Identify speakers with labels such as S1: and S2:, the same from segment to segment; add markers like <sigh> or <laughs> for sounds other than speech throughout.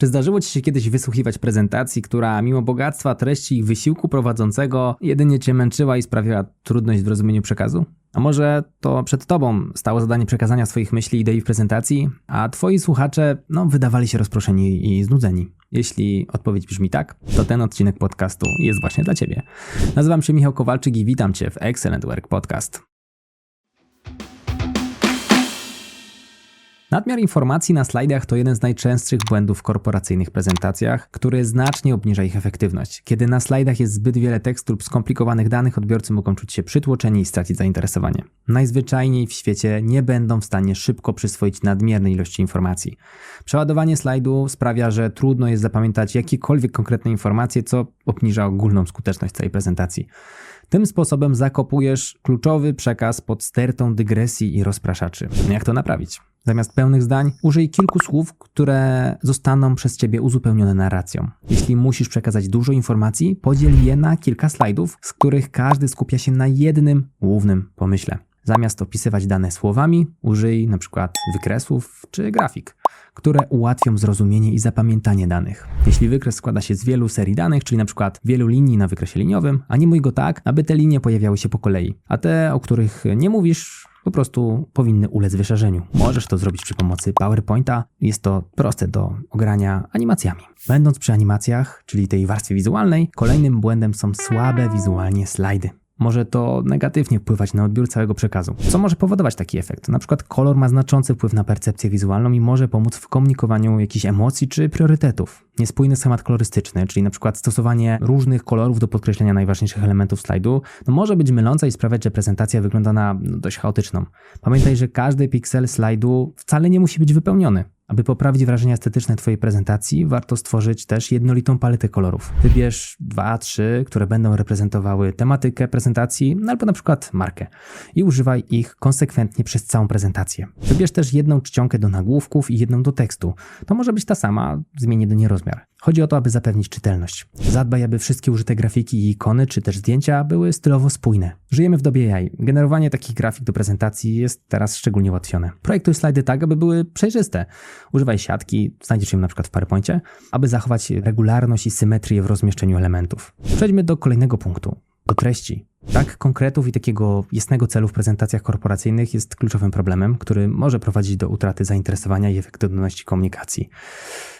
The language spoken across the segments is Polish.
S1: Czy zdarzyło Ci się kiedyś wysłuchiwać prezentacji, która mimo bogactwa treści i wysiłku prowadzącego jedynie Cię męczyła i sprawiała trudność w rozumieniu przekazu? A może to przed Tobą stało zadanie przekazania swoich myśli i idei w prezentacji, a Twoi słuchacze no, wydawali się rozproszeni i znudzeni? Jeśli odpowiedź brzmi tak, to ten odcinek podcastu jest właśnie dla Ciebie. Nazywam się Michał Kowalczyk i witam Cię w Excellent Work Podcast. Nadmiar informacji na slajdach to jeden z najczęstszych błędów w korporacyjnych prezentacjach, który znacznie obniża ich efektywność. Kiedy na slajdach jest zbyt wiele tekstu lub skomplikowanych danych, odbiorcy mogą czuć się przytłoczeni i stracić zainteresowanie. Najzwyczajniej w świecie nie będą w stanie szybko przyswoić nadmiernej ilości informacji. Przeładowanie slajdu sprawia, że trudno jest zapamiętać jakiekolwiek konkretne informacje, co obniża ogólną skuteczność całej prezentacji. Tym sposobem zakopujesz kluczowy przekaz pod stertą dygresji i rozpraszaczy. Jak to naprawić? Zamiast pełnych zdań, użyj kilku słów, które zostaną przez Ciebie uzupełnione narracją. Jeśli musisz przekazać dużo informacji, podziel je na kilka slajdów, z których każdy skupia się na jednym głównym pomyśle. Zamiast opisywać dane słowami, użyj np. wykresów czy grafik, które ułatwią zrozumienie i zapamiętanie danych. Jeśli wykres składa się z wielu serii danych, czyli np. wielu linii na wykresie liniowym, animuj go tak, aby te linie pojawiały się po kolei, a te, o których nie mówisz, po prostu powinny ulec wyszarzeniu. Możesz to zrobić przy pomocy PowerPointa. Jest to proste do ogrania animacjami. Będąc przy animacjach, czyli tej warstwie wizualnej, kolejnym błędem są słabe wizualnie slajdy może to negatywnie wpływać na odbiór całego przekazu. Co może powodować taki efekt? Na przykład kolor ma znaczący wpływ na percepcję wizualną i może pomóc w komunikowaniu jakichś emocji czy priorytetów. Niespójny schemat kolorystyczny, czyli na przykład stosowanie różnych kolorów do podkreślenia najważniejszych elementów slajdu, no może być myląca i sprawiać, że prezentacja wygląda na no, dość chaotyczną. Pamiętaj, że każdy piksel slajdu wcale nie musi być wypełniony. Aby poprawić wrażenie estetyczne Twojej prezentacji, warto stworzyć też jednolitą paletę kolorów. Wybierz dwa, trzy, które będą reprezentowały tematykę prezentacji, albo na przykład markę i używaj ich konsekwentnie przez całą prezentację. Wybierz też jedną czcionkę do nagłówków i jedną do tekstu. To może być ta sama, zmień jedynie rozmiar. Chodzi o to, aby zapewnić czytelność. Zadbaj, aby wszystkie użyte grafiki i ikony, czy też zdjęcia były stylowo spójne. Żyjemy w dobie AI. Generowanie takich grafik do prezentacji jest teraz szczególnie ułatwione. Projektuj slajdy tak, aby były przejrzyste. Używaj siatki, znajdziesz ją na przykład w PowerPoincie, aby zachować regularność i symetrię w rozmieszczeniu elementów. Przejdźmy do kolejnego punktu, do treści. Brak konkretów i takiego jasnego celu w prezentacjach korporacyjnych jest kluczowym problemem, który może prowadzić do utraty zainteresowania i efektywności komunikacji.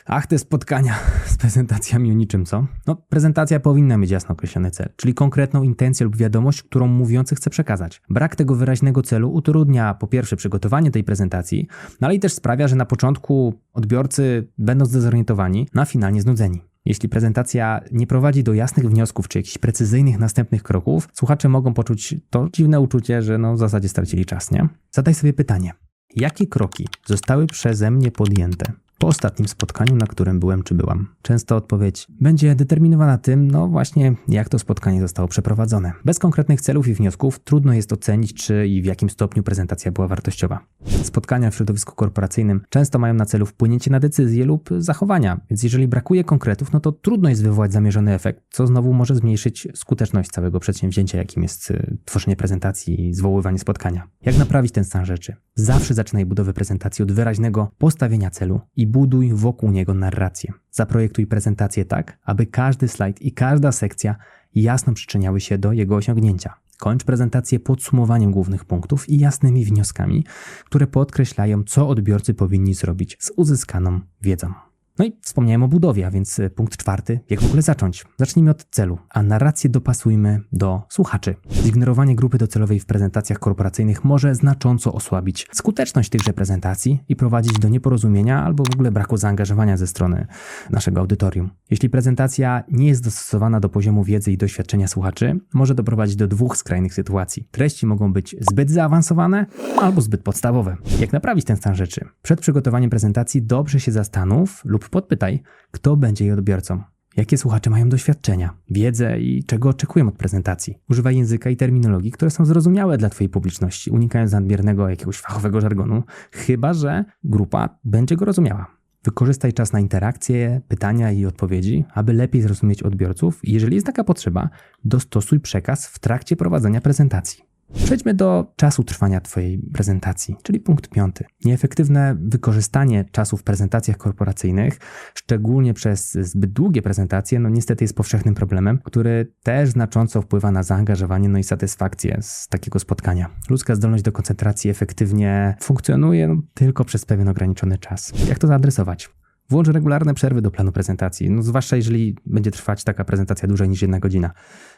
S1: Ach, te spotkania <laughs> z prezentacjami o niczym, co? No, prezentacja powinna mieć jasno określony cel, czyli konkretną intencję lub wiadomość, którą mówiący chce przekazać. Brak tego wyraźnego celu utrudnia po pierwsze przygotowanie tej prezentacji, no ale i też sprawia, że na początku odbiorcy będą zdezorientowani, no a finalnie znudzeni. Jeśli prezentacja nie prowadzi do jasnych wniosków czy jakichś precyzyjnych następnych kroków, słuchacze mogą poczuć to dziwne uczucie, że no w zasadzie stracili czas, nie? Zadaj sobie pytanie. Jakie kroki zostały przeze mnie podjęte, po ostatnim spotkaniu, na którym byłem czy byłam. Często odpowiedź będzie determinowana tym, no właśnie, jak to spotkanie zostało przeprowadzone. Bez konkretnych celów i wniosków trudno jest ocenić, czy i w jakim stopniu prezentacja była wartościowa. Spotkania w środowisku korporacyjnym często mają na celu wpłynięcie na decyzje lub zachowania, więc jeżeli brakuje konkretów, no to trudno jest wywołać zamierzony efekt, co znowu może zmniejszyć skuteczność całego przedsięwzięcia, jakim jest y, tworzenie prezentacji i zwoływanie spotkania. Jak naprawić ten stan rzeczy? Zawsze zaczynaj budowę prezentacji od wyraźnego postawienia celu i buduj wokół niego narrację. Zaprojektuj prezentację tak, aby każdy slajd i każda sekcja jasno przyczyniały się do jego osiągnięcia. Kończ prezentację podsumowaniem głównych punktów i jasnymi wnioskami, które podkreślają, co odbiorcy powinni zrobić z uzyskaną wiedzą. No i wspomniałem o budowie, a więc e, punkt czwarty, jak w ogóle zacząć? Zacznijmy od celu, a narrację dopasujmy do słuchaczy. Zignorowanie grupy docelowej w prezentacjach korporacyjnych może znacząco osłabić skuteczność tychże prezentacji i prowadzić do nieporozumienia albo w ogóle braku zaangażowania ze strony naszego audytorium. Jeśli prezentacja nie jest dostosowana do poziomu wiedzy i doświadczenia słuchaczy, może doprowadzić do dwóch skrajnych sytuacji. Treści mogą być zbyt zaawansowane albo zbyt podstawowe. Jak naprawić ten stan rzeczy? Przed przygotowaniem prezentacji dobrze się zastanów lub podpytaj, kto będzie jej odbiorcą. Jakie słuchacze mają doświadczenia, wiedzę i czego oczekują od prezentacji? Używaj języka i terminologii, które są zrozumiałe dla Twojej publiczności, unikając nadmiernego jakiegoś fachowego żargonu, chyba że grupa będzie go rozumiała. Wykorzystaj czas na interakcje, pytania i odpowiedzi, aby lepiej zrozumieć odbiorców. Jeżeli jest taka potrzeba, dostosuj przekaz w trakcie prowadzenia prezentacji. Przejdźmy do czasu trwania Twojej prezentacji, czyli punkt piąty. Nieefektywne wykorzystanie czasu w prezentacjach korporacyjnych, szczególnie przez zbyt długie prezentacje, no niestety jest powszechnym problemem, który też znacząco wpływa na zaangażowanie no i satysfakcję z takiego spotkania. Ludzka zdolność do koncentracji efektywnie funkcjonuje no, tylko przez pewien ograniczony czas. Jak to zaadresować? Włącz regularne przerwy do planu prezentacji, no zwłaszcza jeżeli będzie trwać taka prezentacja dłużej niż jedna godzina.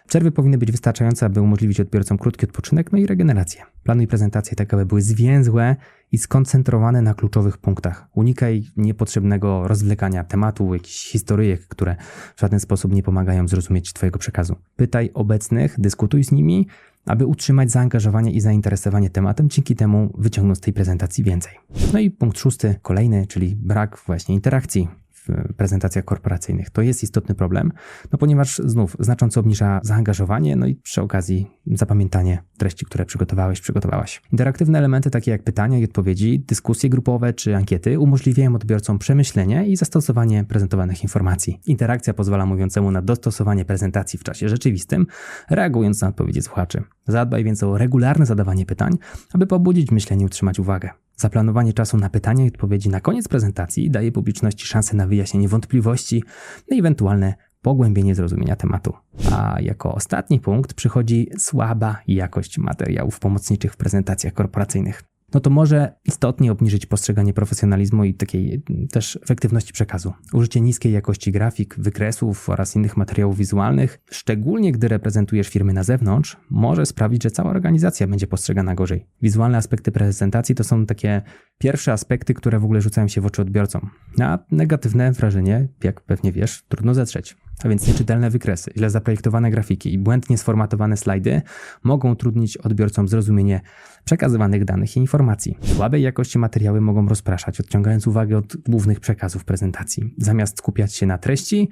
S1: Przerwy powinny być wystarczające, aby umożliwić odbiorcom krótki odpoczynek, no i regenerację. Planuj prezentacje tak, aby były zwięzłe i skoncentrowane na kluczowych punktach. Unikaj niepotrzebnego rozwlekania tematu, jakichś historyjek, które w żaden sposób nie pomagają zrozumieć Twojego przekazu. Pytaj obecnych, dyskutuj z nimi, aby utrzymać zaangażowanie i zainteresowanie tematem, dzięki temu wyciągnąć z tej prezentacji więcej. No i punkt szósty, kolejny, czyli brak właśnie interakcji w prezentacjach korporacyjnych. To jest istotny problem, no ponieważ znów znacząco obniża zaangażowanie, no i przy okazji zapamiętanie treści, które przygotowałeś, przygotowałaś. Interaktywne elementy takie jak pytania i odpowiedzi, dyskusje grupowe czy ankiety umożliwiają odbiorcom przemyślenie i zastosowanie prezentowanych informacji. Interakcja pozwala mówiącemu na dostosowanie prezentacji w czasie rzeczywistym, reagując na odpowiedzi słuchaczy. Zadbaj więc o regularne zadawanie pytań, aby pobudzić myślenie i utrzymać uwagę. Zaplanowanie czasu na pytania i odpowiedzi na koniec prezentacji daje publiczności szansę na wyjaśnienie wątpliwości i ewentualne pogłębienie zrozumienia tematu. A jako ostatni punkt przychodzi słaba jakość materiałów pomocniczych w prezentacjach korporacyjnych no to może istotnie obniżyć postrzeganie profesjonalizmu i takiej też efektywności przekazu. Użycie niskiej jakości grafik, wykresów oraz innych materiałów wizualnych, szczególnie gdy reprezentujesz firmy na zewnątrz, może sprawić, że cała organizacja będzie postrzegana gorzej. Wizualne aspekty prezentacji to są takie pierwsze aspekty, które w ogóle rzucają się w oczy odbiorcom. A negatywne wrażenie, jak pewnie wiesz, trudno zetrzeć. A więc nieczytelne wykresy, źle zaprojektowane grafiki i błędnie sformatowane slajdy mogą trudnić odbiorcom zrozumienie przekazywanych danych i informacji. Słabej jakości materiały mogą rozpraszać, odciągając uwagę od głównych przekazów prezentacji. Zamiast skupiać się na treści,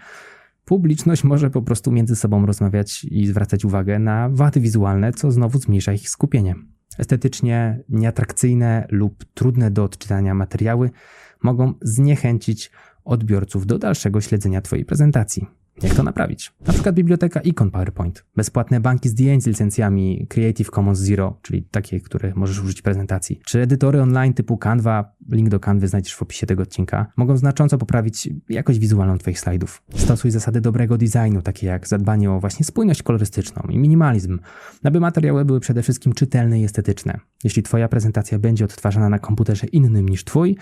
S1: publiczność może po prostu między sobą rozmawiać i zwracać uwagę na wady wizualne, co znowu zmniejsza ich skupienie. Estetycznie nieatrakcyjne lub trudne do odczytania materiały mogą zniechęcić odbiorców do dalszego śledzenia Twojej prezentacji. Jak to naprawić? Na przykład biblioteka ikon PowerPoint, bezpłatne banki zdjęć z licencjami Creative Commons Zero, czyli takie, które możesz użyć w prezentacji, czy edytory online typu Canva, link do Canvy znajdziesz w opisie tego odcinka, mogą znacząco poprawić jakość wizualną Twoich slajdów. Stosuj zasady dobrego designu, takie jak zadbanie o właśnie spójność kolorystyczną i minimalizm, aby materiały były przede wszystkim czytelne i estetyczne. Jeśli Twoja prezentacja będzie odtwarzana na komputerze innym niż Twój,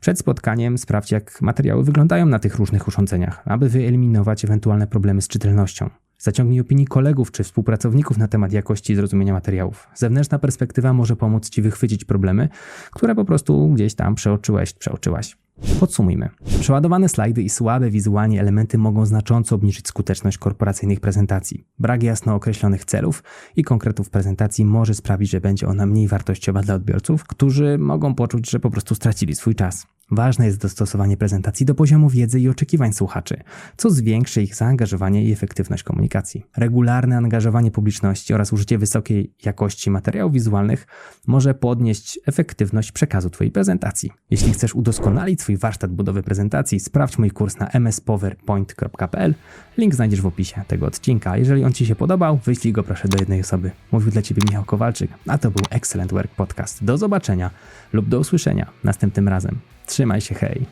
S1: przed spotkaniem sprawdź, jak materiały wyglądają na tych różnych urządzeniach, aby wyeliminować ewentualne problemy z czytelnością. Zaciągnij opinii kolegów czy współpracowników na temat jakości i zrozumienia materiałów. Zewnętrzna perspektywa może pomóc Ci wychwycić problemy, które po prostu gdzieś tam przeoczyłeś, przeoczyłaś. Podsumujmy. Przeładowane slajdy i słabe wizualnie elementy mogą znacząco obniżyć skuteczność korporacyjnych prezentacji. Brak jasno określonych celów i konkretów prezentacji może sprawić, że będzie ona mniej wartościowa dla odbiorców, którzy mogą poczuć, że po prostu stracili swój czas. Ważne jest dostosowanie prezentacji do poziomu wiedzy i oczekiwań słuchaczy, co zwiększy ich zaangażowanie i efektywność komunikacji. Regularne angażowanie publiczności oraz użycie wysokiej jakości materiałów wizualnych może podnieść efektywność przekazu Twojej prezentacji. Jeśli chcesz udoskonalić swój warsztat budowy prezentacji, sprawdź mój kurs na mspowerpoint.pl. Link znajdziesz w opisie tego odcinka. Jeżeli on Ci się podobał, wyślij go proszę do jednej osoby. Mówił dla Ciebie Michał Kowalczyk, a to był Excellent Work Podcast. Do zobaczenia lub do usłyszenia następnym razem. Trzymaj się, hej!